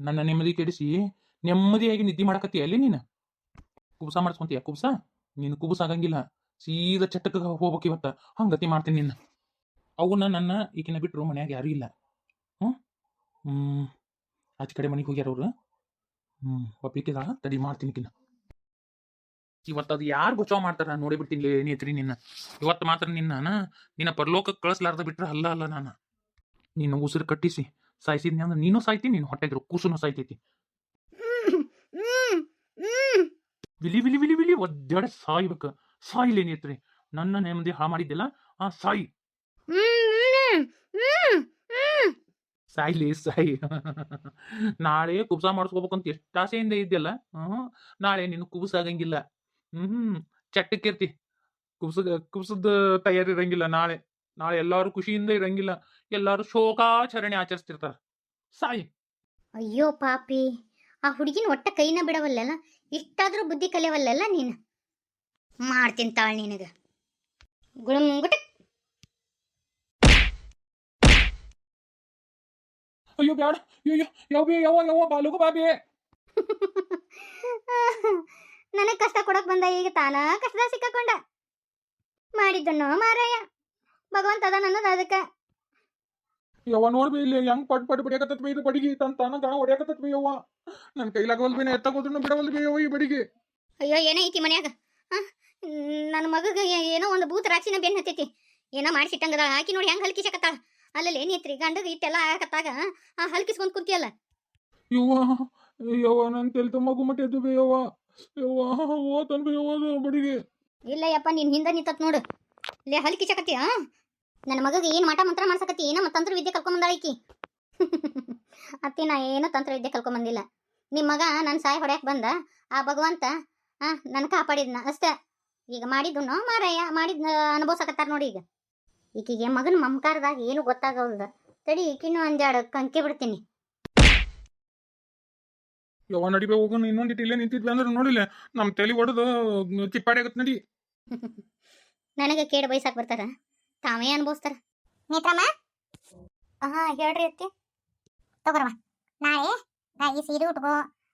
ನನ್ನ ನೆಮ್ಮದಿ ಕೆಡಿಸಿ, ನೆಮ್ಮದಿಯಾಗಿ ನಿದ್ದೆ ಮಾಡಕತ್ತೀಯ ಅಲ್ಲಿ ನೀನು? ಕುಬ್ಸ ಮಾಡಿಸ್ಕೊಂತೀಯ? ಕುಬ್ಸ? ನೀನು ಕುಬುಸ ಆಗಂಗಿಲ್ಲ. ಸೀದಾ ಚಟ್ಟಕ್ಕೆ ಹೋಗ್ಬೇಕು ಇವತ್ತ. ಹಂಗತಿ ಮಾಡ್ತೀನಿ ನಿನ್ನ. ಅವನ್ನ ನನ್ನ ಈಕಿನ ಬಿಟ್ಟರು ಮನ್ಯಾಗ ಯಾರೂ ಇಲ್ಲ. ಹ್ಞೂ ಹ್ಞೂ ಆಚೆ ಕಡೆ ಮನೆಗೆ ಹೋಗ್ಯಾರ ಅವ್ರು. ಹ್ಞೂ ಒಪ್ಪಿಕಿದಾಗ ತಡಿ ಮಾಡ್ತೀನಿ ಕಿನ್ನ ಇವತ್ತು ಅದು ಯಾರು ಗೊಚಾವ್ ಮಾಡ್ತಾರ? ನೋಡಿ ಬಿಡ್ತೀನಿ ನೇತ್ರಿ ನಿನ್ನ. ಇವತ್ತು ಮಾತ್ರ ನಿನ್ನ ನಿನ್ನ ಪರಲೋಕಕ್ಕೆ ಕಳಿಸ್ಲಾರ್ದ ಬಿಟ್ರೆ ಅಲ್ಲ ಅಲ್ಲ ನಾನು. ನಿನ್ನ ಉಸಿರು ಕಟ್ಟಿಸಿ. ಸಾಯಿಸಿದ್ನಿ ಅಂದ್ರೆ ನೀನು ಸಾಯ್ತಿ ನೀನು ಹೊಟ್ಟೆಗಿರೋ ಕೂಸುನು ಸಾಯ್ತೈತಿ. ವಿಲಿ ವಿಲಿ ವಿಲಿ ವಿಲಿ ಒದ್ದಾಡ ಸಾಯ್ಬೇಕು. ಸಾಯಿಲೆ ನೇತ್ರಿ ನನ್ನ ನೆಮ್ಮದಿ ಹಾಳು ಮಾಡಿದ್ದಿಲ್ಲ ಆ, ಸಾಯಿ. ಸಾಯ್ಲಿ, ಸಾಯಿ. ನಾಳೆ ಕುಬ್ಸ ಮಾಡಿಸ್ಕೋಬೇಕಂತ ಎಷ್ಟು ಆಸೆಯಿಂದ ಇದ್ದಿಲ್ಲ ನಾಳೆ ನೀನು ಕುಬ್ಸ ಆಗಂಗಿಲ್ಲ. ಹ್ಮ್ ಚಟ್ಟಕ್ಕಿರ್ತಿ ಕುಬ್ಸ ಕುಬ್ಸದ ತಯಾರಿ ಇರಂಗಿಲ್ಲ ನಾಳೆ. ನಾಳೆ ಎಲ್ಲಾರು ಖುಷಿಯಿಂದ ಇರಂಗಿಲ್ಲ. ಎಲ್ಲಾರು ಶೋಕಾಚರಣೆ ಆಚರಿಸ್ತಿರ್ತಾರ. ಸಾಯಿ. ಅಯ್ಯೋ ಪಾಪಿ. ಆ ಹುಡುಗಿನ ಒಟ್ಟ ಕೈನ ಬಿಡವಲ್ಲಲ್ಲ? ಇಷ್ಟಾದ್ರೂ ಬುದ್ಧಿ ಕಲಿಯವಲ್ಲಲ್ಲ ನೀನು? ಮಾಡ್ತೀನಿ ತಾಳ್ ನಿನಗ. ಗುಳುಂಗುಟ ಅಯ್ಯೋ ಬ್ಯಾಡ. ಅಯ್ಯೋ ಯಾವ ಯಾವ ಯಾವ ಬಾಲುಗು ಬಾಬಿ? ನನಗ್ ಕಷ್ಟ ಕೊಡಕ್ ಬಂದ ಈಗ ತಾನ ಕಷ್ಟ ಸಿಕ್ಕಾಕೊಂಡ. ಮಾಡಿದ್ದನ್ನು ಮಾರಾಯ. ಭಗವಂತ ಅದ ಅನ್ನೋದು ಅದಕ್ಕೆ. ಯವ್ವ ನೋಡ್ಬಿ ಇಲ್ಲಿ ಹೆಂಗ್ ಪಟ್ ಪಟ್ ಬಡಿಯಾಕತ್ತತ್ ಬಿ ಇದು ಬಡಿಗಿ. ತನ್ ತಾನ ಗಣ ಹೊಡಿಯಾಕತ್ತತ್ ಬಿ ಯವ್ವ. ನನ್ ಕೈಲಾಗವಲ್ ಬಿನ ಎತ್ತಗೋದ್ರು ಬಿಡವಲ್ ಬಿ ಯವ್ವ ಈ ಬಡಿಗಿ. ಅಯ್ಯೋ ಏನೋ ಐತಿ ಮನ್ಯಾಗ? ನನ್ನ ಮಗಗ ಏನೋ ಒಂದು ಭೂತ ರಾಕ್ಷಿನ ಬೆನ್ ಹತ್ತೈತಿ. ಏನೋ ಮಾಡಿಸಿಟ್ಟಂಗದ. ಆಕಿ ನೋಡಿ ಹೆಂಗ್ ಹಲ್ಕಿಸಕತ್ತಾಳ. ಅಲ್ಲಲ್ಲಿ ಏನೈತ್ರಿ ಗಂಡಗ ಇಟ್ಟೆಲ್ಲ ಆಗತ್ತಾಗ ಆ ಹಲ್ಕಿಸ್ಕೊಂಡ್ ಕುಂತಿಯಲ್ಲ. ಯವ್ವ ಯವ್ವ ನನ್ ತೆಲ್ ತುಂಬ ಗುಮ್ಮಟ್ಟಿದ್ದು ಬಿ ಯವ್ವ. ಯವ್ವ ಓ ತನ್ ಬಿ ಯವ್ವ ಬಡಿಗೆ. ಇಲ್ಲ ಯಪ್ಪ ನಿನ್ ಹಿಂದೆ ನಿಂತತ್ ನೋಡು. ಲೇ ಹಲ್ಕಿಸಕತ್ತಿ ಆ? ನನ್ನ ಮಗಗೆ ಏನು ಮಾಟ ಮಂತ್ರ ಮಾಡ್ಸಕತ್ತಿ ಏನೋ ಮತ್ತೆ ತಂತ್ರ ವಿದ್ಯೆ ಕಲ್ಕೊಂಬಂದಾಳ ಈಕಿ. ಅತ್ತಿ ನಾ ಏನೋ ತಂತ್ರ ವಿದ್ಯೆ ಕಲ್ಕೊಂಬಂದಿಲ್ಲ. ನಿಮ್ಮ ಮಗ ನನ್ನ ಸಾಯಿ ಹೊಡ್ಯಾಕ್ ಬಂದ ಆ ಭಗವಂತ ಆ ನನ್ ಕಾಪಾಡಿದ್ನ ಅಷ್ಟೇ. ಈಗ ಮಾಡಿದ್ದು ಮಾರಾಯ ಮಾಡಿದ್ ಅನುಭವಿಸಕತ್ತಾರ ನೋಡಿ ಈಗ. ಈಕಿಗೆ ಮಗನ ಮಮಕಾರದಾಗ ಏನು ಗೊತ್ತಾಗಲ್ದ ತಡಿ ಈಕಿನೂ ಅಂಜಾಡ ಕಂಕಿ ಬಿಡ್ತೀನಿ. ಯವ್ವ ನಡಿಬೇ ಹೋಗೋಣ ಇನ್ನೊಂದಿಟ್ಟು ಇಲ್ಲೇ ನಿಂತಿದ್ವಿ ಅಂದ್ರೆ ನೋಡಿಲ್ಲ. ನಮ್ಮ ತಲೆ ಹೊಡೆದು ಚಿಪ್ಪಾಡಿ ಆಗುತ್ತೆ ನಡಿ. ನನಗೆ ಕೇಡು ಬಯಸಾಕ್ ಬರ್ತಾರ. ತಾವೇ ಅನ್ಭವಿಸ್ತಾರ. ನೇತ್ರಮ್ಮ? ಹಾ ಹೇಳ್ರಿ ಅತ್ತಿ. ತಗೋರವ ನಾಳೆ ಗಾ ಈ ಸೀರೆ ಉಟ್ಕೋ.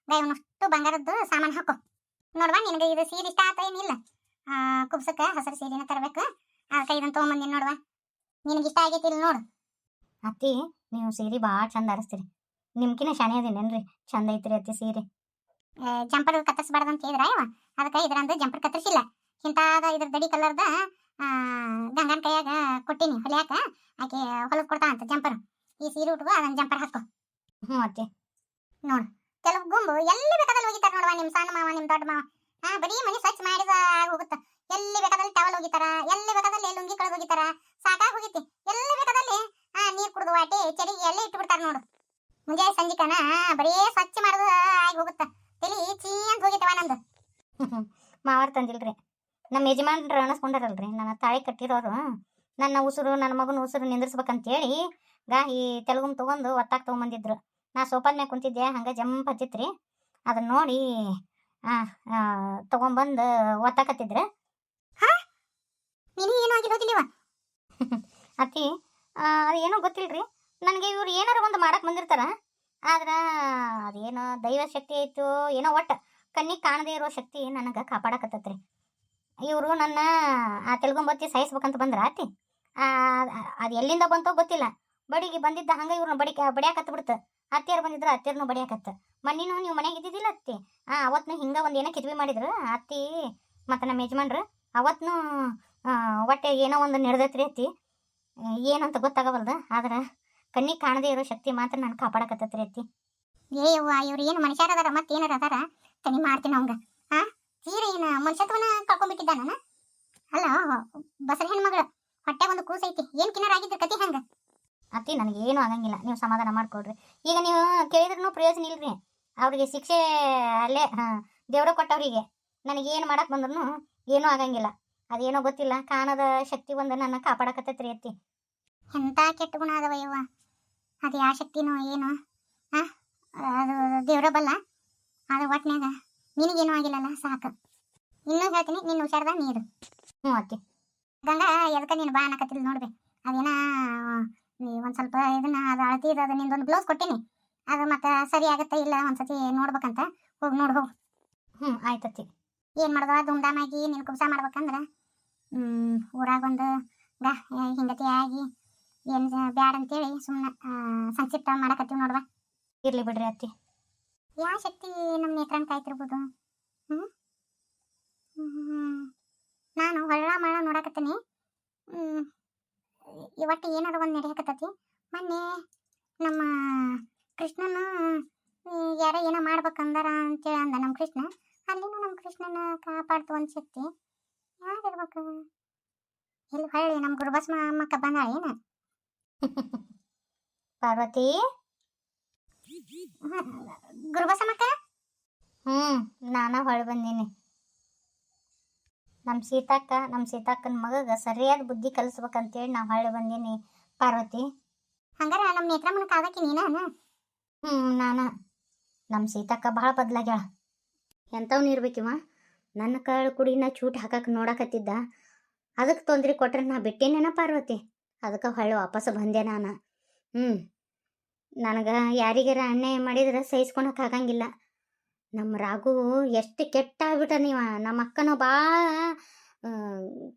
ಇವನಷ್ಟು ಬಂಗಾರದ್ದು ಸಾಮಾನು ಹಾಕೋ. ನೋಡ್ವಾ ನಿನಗೆ ಇದು ಸೀರೆ ಇಷ್ಟ ಆತ ಏನಿಲ್ಲ ಆ ಕುಬ್ಸಕ್ಕ ಹಸಿರು ಸೀರೆನ ತರಬೇಕು. ಅದಕ್ಕೆ ಇದನ್ನ ತೊಗೊಂಬಂದಿನಿ ನೋಡ್ವಾ. ನಿನಗೆ ಇಷ್ಟ ಆಗೈತಿ ಇಲ್ಲಿ ನೋಡು. ಅತ್ತಿ ನೀವು ಸೀರೆ ಭಾಳ ಚಂದ ಅರಸ್ತೀರಿ. ನಿಮ್ಕಿನ ಶಾಣೆ ಅದೇನೇನ್ರಿ ಚಂದ ಐತ್ರಿ ಅತ್ತಿ ಸೀರೆ. ಜಂಪರ್ ಕತ್ತರಿಸ್ಬಾರ್ದಂತ ಅಂತ ಹೇಳಿದ್ರ ಅದ ಅದಕ್ಕೆ ಇದ್ರಂದು ಜಂಪರ್ ಕತ್ತರಿಸಿಲ್ಲ. ಇಂತಾದ ಇದ್ರ ದಡಿ ಕಲರ್ದ ಗಂಗನ ಕೈಯಾಗ ಕೊಟ್ಟಿನಿ ಹೊಲಿಯಾಕ. ಆಕೆ ಹೊಲದ್ ಕೊಡ್ತಾ ಅಂತ ಜಂಪರ್ ಈ ಸೀರೆ ಉಟ್ಕೋ ಅದನ್ನ ಜಂಪರ್ ಹಾಕೋ. ಹ್ಞೂ ನೋಡು. ಕೆಲವು ಗುಂಬು ಎಲ್ಲಿ ಬೇಕಾದಲ್ಲಿ ಹೋಗಿತಾರ ನೋಡುವ ನಿಮ್ಮ ಸಣ್ಣ ಮಾವ ನಿಮ್ಮ ದೊಡ್ಡ ಮಾವ. ಹಾ, ಬರೀ ಮನೆ ಸ್ವಚ್ಛ ಮಾಡಿದ ಹೋಗುತ್ತ. ಎಲ್ಲಿ ಬೇಕಾದಲ್ಲಿ ಟವಲ್ ಹೋಗಿತಾರ, ಎಲ್ಲಿ ಬೇಕಾದಲ್ಲಿ ಲುಂಗಿ ಕಳೆದು ಹೋಗಿತಾರ, ಸಾಕಾಗಿ ಹೋಗಿತಿ. ಎಲ್ಲಿ ಬೇಕಾದಲ್ಲಿ, ಆ, ನೀರ್ ಕುಡ್ದು ವಾಟಿ ಚಡಿಗೆ ಎಲ್ಲಿ ಇಟ್ಟು ಬಿಡ್ತಾರ ನೋಡು. ಮುಂಜಾನೆ ಸಂಜಿಕನ ಬರೀ ಸ್ವಚ್ಛ ಮಾಡುದು ಆಗಿ ಹೋಗುತ್ತ. ತಲಿ ಚೀ ಅಂತ ಹೋಗಿತ್ತವ ನಂದು. ಮಾವರ್ ತಂದಿಲ್ರಿ. ನಮ್ಮ ಯಜಮಾನ್ರು ಅನಿಸ್ಕೊಂಡಾರಲ್ರಿ ನನ್ನ ತಾಳಿ ಕಟ್ಟಿರೋರು ನನ್ನ ಉಸಿರು ನನ್ನ ಮಗನ ಉಸಿರು ನಿಂದ್ರಿಸ್ಬೇಕಂತೇಳಿ ಗಾ ಈ ತೆಲುಗುಮ್ ತಗೊಂಡು ಒತ್ತಾಗಿ ತಗೊಂಬಂದಿದ್ರು. ನಾ ಸೋಫಾದ ಮ್ಯಾಗ ಕುಂತಿದ್ದೆ ಹಂಗೆ ಜಂಪ್ ಹತ್ತಿತ್ರಿ ಅದನ್ನ ನೋಡಿ ತಗೊಂಬಂದು ಒತ್ತಾಕತ್ತಿದ್ರು. ಹಾ? ನೀನು ಏನು ಆಗಿರೋದಿಲ್ಲವ ಅತ್ತಿ ಅದು ಅದೇನೋ ಗೊತ್ತಿಲ್ರಿ. ನನಗೆ ಇವ್ರು ಏನಾರ ಒಂದು ಮಾಡಕ್ ಬಂದಿರ್ತಾರ. ಆದ್ರ ಅದೇನೋ ದೈವ ಶಕ್ತಿ ಐತೋ ಏನೋ ಒಟ್ಟ ಕಣ್ಣಿಗೆ ಕಾಣದೇ ಇರೋ ಶಕ್ತಿ ನನಗೆ ಕಾಪಾಡಕತ್ತತ್ರಿ. ಇವರು ನನ್ನ, ಆ ತೆಲುಗುಂಬತ್ತಿ ಸಹಿಸ್ಬೇಕಂತ ಬಂದ್ರ ಅತ್ತಿ ಅದು ಎಲ್ಲಿಂದ ಬಂತೋ ಗೊತ್ತಿಲ್ಲ. ಬಡಿಗೆ ಬಂದಿದ್ದ ಹಂಗ ಇವ್ರನ್ನ ಬಡಿ ಬಡಿಯಾಕತ್ತ ಬಿಡ್ತ. ಅತ್ತಿಯರ್ ಬಂದಿದ್ರ ಅತ್ತಿಯರ್ನು ಬಡಿಯಾಕತ್ತ. ಮನ್ನಿನೂ ನೀವು ಮನೆಗೆ ಇದ್ದಿದ್ದಿಲ್ಲ ಅತ್ತಿ? ಆ, ಅವತ್ನು ಹಿಂಗ ಒಂದು ಏನೋ ಕಿದ್ವಿ ಮಾಡಿದ್ರು. ಅತ್ತಿ, ಮತ್ತು ನಮ್ಮ ಯಜಮಾನ್ರು, ಅವತ್ನು ಒಟ್ಟೆ ಏನೋ ಒಂದು ನಡೆದೈತ್ರಿ ಅತ್ತಿ. ಏನಂತ ಗೊತ್ತಾಗವಲ್ದು, ಆದ್ರೆ ಕಣ್ಣಿಗೆ ಕಾಣದೇ ಇರೋ ಶಕ್ತಿ ಮಾತ್ರ ನಾನು ಕಾಪಾಡಕತ್ತತ್ರಿ ಅತ್ತಿ. ಏ ಇವ್ರು ಏನು ಮನುಷ್ಯರ ಅದಾರ ಮತ್ತೆ ಏನಾರ ಅದಾರ? ತನಿ ಮಾಡ್ತೀನಿ ಅವಂಗ. ಸೀರೆ ಏನ ಮನುಷ್ಯತ್ವನ ಕಳ್ಕೊಂಡ್ಬಿಟ್ಟಿದ್ದಾನ ಅಲ್ಲ ಬಸರ ಹೆಣ್ಮಗಳು ಹೊಟ್ಟೆ ಒಂದು ಕೂಸೈತಿ. ಏನ್ ಕಿನ್ನರ ಆಗಿದ್ರ ಕತಿ ಹಂಗ? ಅತ್ತಿ, ನನಗೆ ಏನು ಆಗಂಗಿಲ್ಲ. ನೀವು ಸಮಾಧಾನ ಮಾಡ್ಕೊಡ್ರಿ ಈಗ ನೀವು ಕೇಳಿದ್ರೂ ಪ್ರಯೋಜನ ಇಲ್ರಿ. ಅವ್ರಿಗೆ ಶಿಕ್ಷೆ ಅಲ್ಲೇ, ಹಾ, ದೇವ್ರ ಕೊಟ್ಟವರಿಗೆ ನನಗೆ ಏನು ಮಾಡಕ್ ಬಂದ್ರು ಏನೂ ಆಗಂಗಿಲ್ಲ. ಅದೇನೋ ಗೊತ್ತಿಲ್ಲ, ಕಾಣದ ಶಕ್ತಿ ಒಂದು ನನ್ನ ಕಾಪಾಡಕತ್ತೈತ್ರಿ ಅತ್ತಿ. ಎಂತ ಕೆಟ್ಟ ಗುಣ ಅದಾವ ಯವ್ವ? ಅದು ಯಾವ ಶಕ್ತಿನೋ ಏನು, ಆ? ಅದು ದೇವ್ರ ಬಲ್ಲ? ಅದು ಒಟ್ನ್ಯಾಗ ನಿನಗೇನು ಆಗಿಲ್ಲಲ್ಲ, ಸಾಕು. ಇನ್ನೂ ಹೇಳ್ತೀನಿ, ನಿನ್ನ ಹುಷಾರ್ದ ನೀರು. ಹ್ಞೂ, ಓಕೆ. ಗಂಗಾ, ಎದಕ್ಕೆ ನೀನು ಬಾ ಅನ್ನಕತ್ತಿಲ್ಲ ನೋಡ್ರಿ ಅದೇನ ಒಂದು ಸ್ವಲ್ಪ ಇದನ್ನ, ಅದು ಅಳತಿ ಅದು ನಿಂದೊಂದು ಬ್ಲೌಸ್ ಕೊಟ್ಟಿನಿ. ಅದು ಮತ್ತೆ ಸರಿ ಆಗುತ್ತೆ ಇಲ್ಲ, ಒಂದ್ಸತಿ ನೋಡ್ಬೇಕಂತ. ಹೋಗಿ ನೋಡಿ, ಹೋಗು. ಹ್ಞೂ ಆಯ್ತತಿ ಏನು ಮಾಡ್ದವ ಧೂಮ್ಧಾಮಾಗಿ ನೀನು ಕುಬ್ಸ ಮಾಡ್ಬೇಕಂದ್ರೆ? ಊರಾಗೊಂದು ಗಾ ಹಿಂಗತಿ ಆಗಿ, ಏನು ಬ್ಯಾಡ ಅಂತೇಳಿ ಸುಮ್ಮನೆ ಸಂಕ್ಷಿಪ್ತ ಮಾಡಕತ್ತೀವಿ ನೋಡ್ವಾ. ಇರಲಿ ಬಿಡ್ರಿ, ಅತ್ತಿ. ಯಾವ ಶಕ್ತಿ ನಮ್ಮ ನೇತ್ರನ ಕಾಯ್ತಿರ್ಬೋದು? ಹ್ಞೂ ನಾನು ಹೊಳ್ಳ ಮಳ ನೋಡಕತ್ತೀನಿ. ಹ್ಮ್, ಇವತ್ತು ಏನಾರ ಒಂದು ನಡೆಯಕತ್ತತಿ. ಮೊನ್ನೆ ನಮ್ಮ ಕೃಷ್ಣನ ಯಾರ ಏನೋ ಮಾಡ್ಬೇಕಂದಾರ ಅಂತೇಳಿ ಅಂದ ನಮ್ಮ ಕೃಷ್ಣ. ಅಲ್ಲಿನೂ ನಮ್ಮ ಕೃಷ್ಣನ ಕಾಪಾಡ್ತು ಒಂದು ಶಕ್ತಿ. ಯಾರಿರ್ಬೇಕು ಇಲ್ಲಿ ಹೊಳ್ಳಿ ನಮ್ಮ ಗುರುಬಸ್ ಅಮ್ಮಕ್ಕ ಬಂದಾಳ ಪಾರ್ವತಿ? ಗುರುಬಸ್ ಅಮ್ಮಕ್ಕ ಹ್ಞೂ ನಾನ ಹೊಳ್ಳಿ ಬಂದೀನಿ. ನಮ್ಮ ಸೀತಾಕ್ಕ ನಮ್ಮ ಸೀತಕ್ಕನ ಮಗಗ ಸರಿಯಾದ ಬುದ್ಧಿ ಕಲಿಸ್ಬೇಕಂತೇಳಿ ನಾ ಹೊಳ್ಳಿ ಬಂದೀನಿ ಪಾರ್ವತಿ. ಹಂಗಾರ ನಮ್ಮ ನೇತ್ರಮ್ಮನ ಕಾದಕ್ಕೆ ನೀನ? ಹ್ಞೂ ನಾನ. ನಮ್ಮ ಸೀತಕ್ಕ ಭಾಳ ಬದಲಾಗ್ಯಾಳ. ಎಂಥವ್ನು ಇರ್ಬೇಕಿವ ನನ್ನ ಕಾಳು ಕುಡಿನ ಚೂಟ್ ಹಾಕಕ್ಕೆ ನೋಡಕತ್ತಿದ್ದ. ಅದಕ್ಕೆ ತೊಂದರೆ ಕೊಟ್ರೆ ನಾ ಬಿಟ್ಟೇನೇನ ಪಾರ್ವತಿ? ಅದಕ್ಕೆ ಹೊಳ್ಳಿ ವಾಪಸ್ ಬಂದೆ ನಾನು. ಹ್ಞೂ ನನಗೆ ಯಾರಿಗಾರ ಅನ್ಯಾಯ ಮಾಡಿದ್ರೆ ಸಹಿಸ್ಕೊಳಕ್ ಆಗಂಗಿಲ್ಲ. ನಮ್ಮ ರಾಘು ಎಷ್ಟು ಕೆಟ್ಟ ಆಗ್ಬಿಟ್ಟ ನೀವ. ನಮ್ಮ ಅಕ್ಕನೂ ಭಾಳ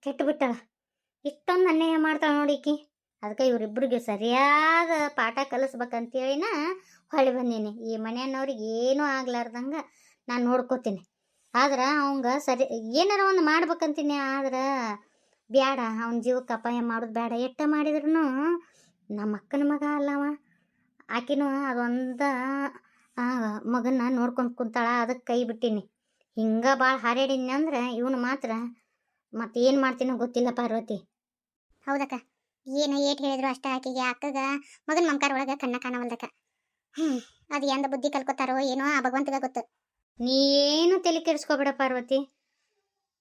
ಕೆಟ್ಟು ಬಿಟ್ಟಳ ಇಷ್ಟೊಂದು ಅನ್ಯಾಯ ಮಾಡ್ತಾಳೆ ನೋಡಿಕಿ ಅದಕ್ಕೆ ಇವರಿಬ್ಬರಿಗೆ ಸರಿಯಾದ ಪಾಠ ಕಲಿಸ್ಬೇಕಂತೇಳಿನ ಹೊಳ್ಳಿ ಬಂದೀನಿ. ಈ ಮನೆಯನ್ನವ್ರಿಗೆ ಏನೂ ಆಗ್ಲಾರ್ದಂಗೆ ನಾನು ನೋಡ್ಕೋತೀನಿ. ಆದ್ರೆ ಅವಂಗ ಸರಿ, ಏನಾರ ಒಂದು ಮಾಡ್ಬೇಕಂತೀನಿ ಆದ್ರೆ ಬೇಡ ಅವನ ಜೀವಕ್ಕೆ ಅಪಾಯ ಮಾಡೋದು ಬೇಡ ಎಷ್ಟ ಮಾಡಿದ್ರು ನಮ್ಮ ಅಕ್ಕನ ಮಗ ಅಲ್ಲವ. ಆಕಿನೂ ಅದೊಂದ ಮಗನ್ನ ನೋಡ್ಕೊಂಡು ಕುಂತಾಳ ಅದಕ್ಕೆ ಕೈ ಬಿಟ್ಟೀನಿ. ಹಿಂಗೆ ಭಾಳ ಹಾರಾಡಿನಿ ಅಂದ್ರೆ ಇವನು ಮಾತ್ರ ಮತ್ತೆ ಏನು ಮಾಡ್ತೀನೋ ಗೊತ್ತಿಲ್ಲ ಪಾರ್ವತಿ. ಹೌದಕ್ಕ ಏನು ಏಟ್ ಹೇಳಿದ್ರು ಅಷ್ಟ ಆಕಿಗೆ ಅಕ್ಕಗ ಮಗನ ಮಮಕಾರ ಒಳಗೆ ಕಣ್ಣ ಕಾಣವಲ್ದಕ್ಕ. ಹ್ಞೂ ಅದು ಎಂದ ಬುದ್ಧಿ ಕಲ್ಕೋತಾರೋ ಏನೋ ಆ ಭಗವಂತಗ ಗೊತ್ತು. ನೀ ಏನು ತಲೆ ಕೆಡಿಸ್ಕೋಬೇಡ ಪಾರ್ವತಿ.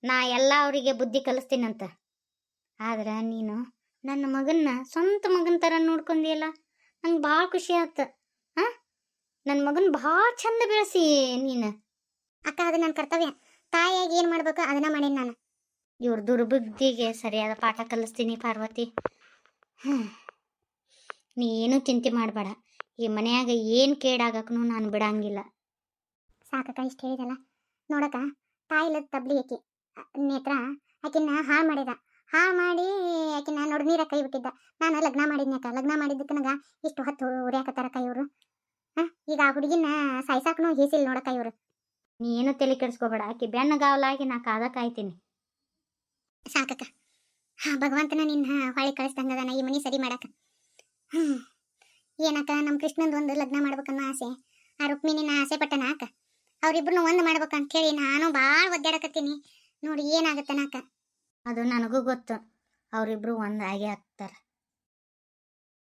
ನಾ ಎಲ್ಲ ಅವರಿಗೆ ಬುದ್ಧಿ ಕಲಿಸ್ತೀನಂತ. ಆದ್ರೆ ನೀನು ನನ್ನ ಮಗನ್ನ ಸ್ವಂತ ಮಗನ ಥರ ನೋಡ್ಕೊಂಡಿಯಲ್ಲ ನಂಗೆ ಭಾಳ ಖುಷಿ ಆಯ್ತು ಹಾಂ? ನನ್ನ ಮಗನ ಭಾಳ ಚಂದ ಬೆಳೆಸಿ ನೀನು. ಅಕ್ಕ, ಅದು ನನ್ನ ಕರ್ತವ್ಯ. ತಾಯಿಯಾಗಿ ಏನು ಮಾಡ್ಬೇಕು ಅದನ್ನ ಮಾಡೀನಿ ನಾನು. ಇವ್ರ ದುರ್ಬುದ್ಧಿಗೆ ಸರಿಯಾದ ಪಾಠ ಕಲಿಸ್ತೀನಿ ಪಾರ್ವತಿ. ನೀ ಏನೂ ಚಿಂತೆ ಮಾಡಬೇಡ. ಈ ಮನೆಯಾಗ ಏನು ಕೇಡಾಗಕ್ಕೂ ನಾನು ಬಿಡಂಗಿಲ್ಲ. ಸಾಕಕ್ಕ, ಇಷ್ಟು ಹೇಳಿದಲ್ಲ. ನೋಡಕ್ಕ ತಾಯಿಲದ ತಬ್ಲಿ ಆಕಿ ನೇತ್ರ ಆಕಿನ ಹಾಳು ಮಾಡಿದ. ಹಾಳು ಮಾಡಿ, ಯಾಕೆ ನಾನು ನೋಡಿ ನೀರ ಕೈ ಬಿಟ್ಟಿದ್ದ. ನಾನು ಲಗ್ನ ಮಾಡಿದ್ನ್ಯಾಕ ಲಗ್ನ ಮಾಡಿದ್ದಕ್ಕೆ ಹತ್ತು ಇಷ್ಟು ಹೊತ್ತು ಉರಿಯಾಕತ್ತಾರಕ್ಕ ಇವರು. ಹಾಂ, ಈಗ ಆ ಹುಡುಗಿನ ಸಾಯ್ಸಾಕನು ಹೀಸಿಲ್ ನೋಡಕ ಇವರು. ನೀ ಏನು ತಲೆ ಕೆಡಿಸ್ಕೋಬೇಡ. ಆಕಿ ಬೆಣ್ಣಗಾವಲಾಗಿ ನಾ ಕಾದ ಕಾಯ್ತೀನಿ ಸಾಕಕ್ಕ. ಹಾ, ಭಗವಂತನ ನಿನ್ನ ಹೊಳೆ ಕಳಿಸ್ದಂಗದ ಈ ಮನೆ ಸರಿ ಮಾಡಕ್ಕ. ಹ್ಞೂ ಏನಕ್ಕ ನಮ್ಮ ಕೃಷ್ಣಂದು ಒಂದು ಲಗ್ನ ಮಾಡ್ಬೇಕನ್ನೋ ಆಸೆ. ಆ ರುಕ್ಮಿಣಿನ ಆಸೆ ಪಟ್ಟನ ಅಕ್ಕ? ಅವ್ರಿಬ್ರನ್ನ ಒಂದು ಮಾಡ್ಬೇಕಂತ ಹೇಳಿ ನಾನು ಭಾಳ ಒದ್ದಾಡಕತ್ತೀನಿ. ನೋಡಿ ಏನಾಗತ್ತೆ ನಾಕ ಅದು ನನಗೂ ಗೊತ್ತು. ಅವರಿಬ್ರು ಒಂದು ಆಗೇ ಆಗ್ತಾರೆ